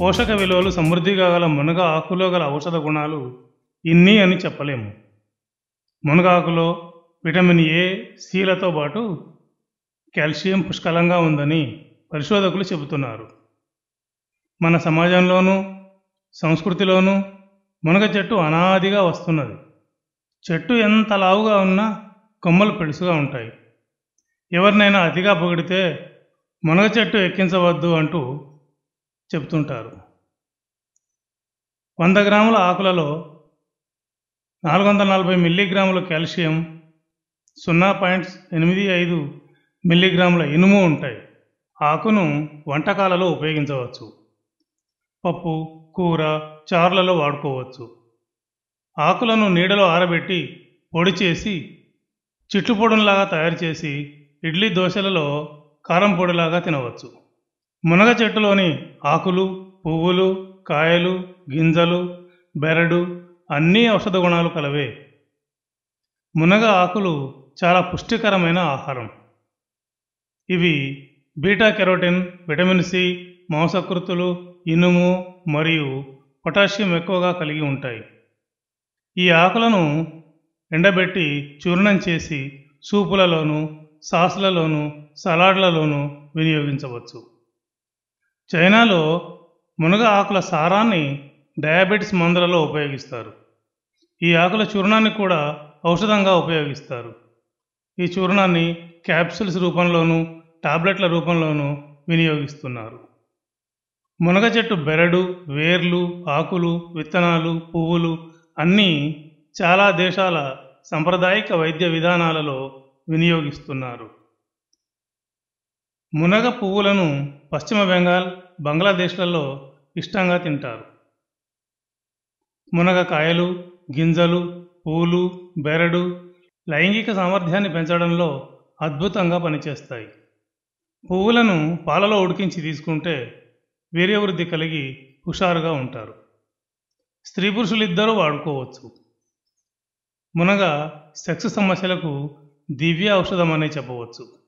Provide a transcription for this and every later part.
పోషక విలువలు సమృద్ధిగా గల మునగ ఆకులో గల ఔషధ గుణాలు ఇన్ని అని చెప్పలేము. మునగాకులో విటమిన్ ఏ సిలతో పాటు కాల్షియం పుష్కలంగా ఉందని పరిశోధకులు చెబుతున్నారు. మన సమాజంలోనూ సంస్కృతిలోనూ మునగ చెట్టు అనాదిగా వస్తున్నది. చెట్టు ఎంత లావుగా ఉన్నా కొమ్మలు పెడుసుగా ఉంటాయి. ఎవరినైనా అతిగా పొగిడితే మునగ చెట్టు ఎక్కించవద్దు అంటూ చెప్తుంటారు వంద గ్రాముల ఆకులలో నాలుగు వందల నలభై మిల్లీగ్రాముల కాల్షియం సున్నా పాయింట్ ఎనిమిది ఐదు మిల్లీగ్రాముల ఇనుము ఉంటాయి. ఆకును వంటకాలలో ఉపయోగించవచ్చు. పప్పు కూర చారులలో వాడుకోవచ్చు. ఆకులను నీడలో ఆరబెట్టి పొడి చేసి చిట్లు పొడులాగా తయారు చేసి ఇడ్లీ దోశలలో కారం పొడిలాగా తినవచ్చు. మునగ చెట్టులోని ఆకులు పువ్వులు కాయలు గింజలు బెరడు అన్నీ ఔషధ గుణాలు కలవే. మునగ ఆకులు చాలా పుష్టికరమైన ఆహారం. ఇవి బీటా కెరోటిన్ విటమిన్ సి మాంసకృతులు ఇనుము మరియు పొటాషియం ఎక్కువగా కలిగి ఉంటాయి. ఈ ఆకులను ఎండబెట్టి చూర్ణం చేసి సూపులలోనూ సాస్లలోనూ సలాడ్లలోనూ వినియోగించవచ్చు. చైనాలో మునగ ఆకుల సారాన్ని డయాబెటిస్ మందులలో ఉపయోగిస్తారు. ఈ ఆకుల చూర్ణాన్ని కూడా ఔషధంగా ఉపయోగిస్తారు. ఈ చూర్ణాన్ని క్యాప్సూల్స్ రూపంలోనూ టాబ్లెట్ల రూపంలోనూ వినియోగిస్తున్నారు. మునగ చెట్టు బెరడు వేర్లు ఆకులు విత్తనాలు పువ్వులు అన్నీ చాలా దేశాల సాంప్రదాయిక వైద్య విధానాలలో వినియోగిస్తున్నారు. మునగ పువ్వులను పశ్చిమ బెంగాల్ బంగ్లాదేశ్లలో ఇష్టంగా తింటారు. మునగ కాయలు గింజలు పూలు బెరడు లైంగిక సామర్థ్యాన్ని పెంచడంలో అద్భుతంగా పనిచేస్తాయి. పువ్వులను పాలలో ఉడికించి తీసుకుంటే వీర్యవృద్ధి కలిగి హుషారుగా ఉంటారు. స్త్రీ పురుషులిద్దరూ వాడుకోవచ్చు. మునగ సెక్స్ సమస్యలకు దివ్య ఔషధం అనే చెప్పవచ్చు.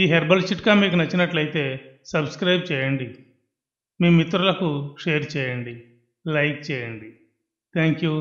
ఈ హెర్బల్ చిట్కా మీకు నచ్చినట్లయితే సబ్స్క్రైబ్ చేయండి. మీ మిత్రులకు షేర్ చేయండి. లైక్ చేయండి. Thank you.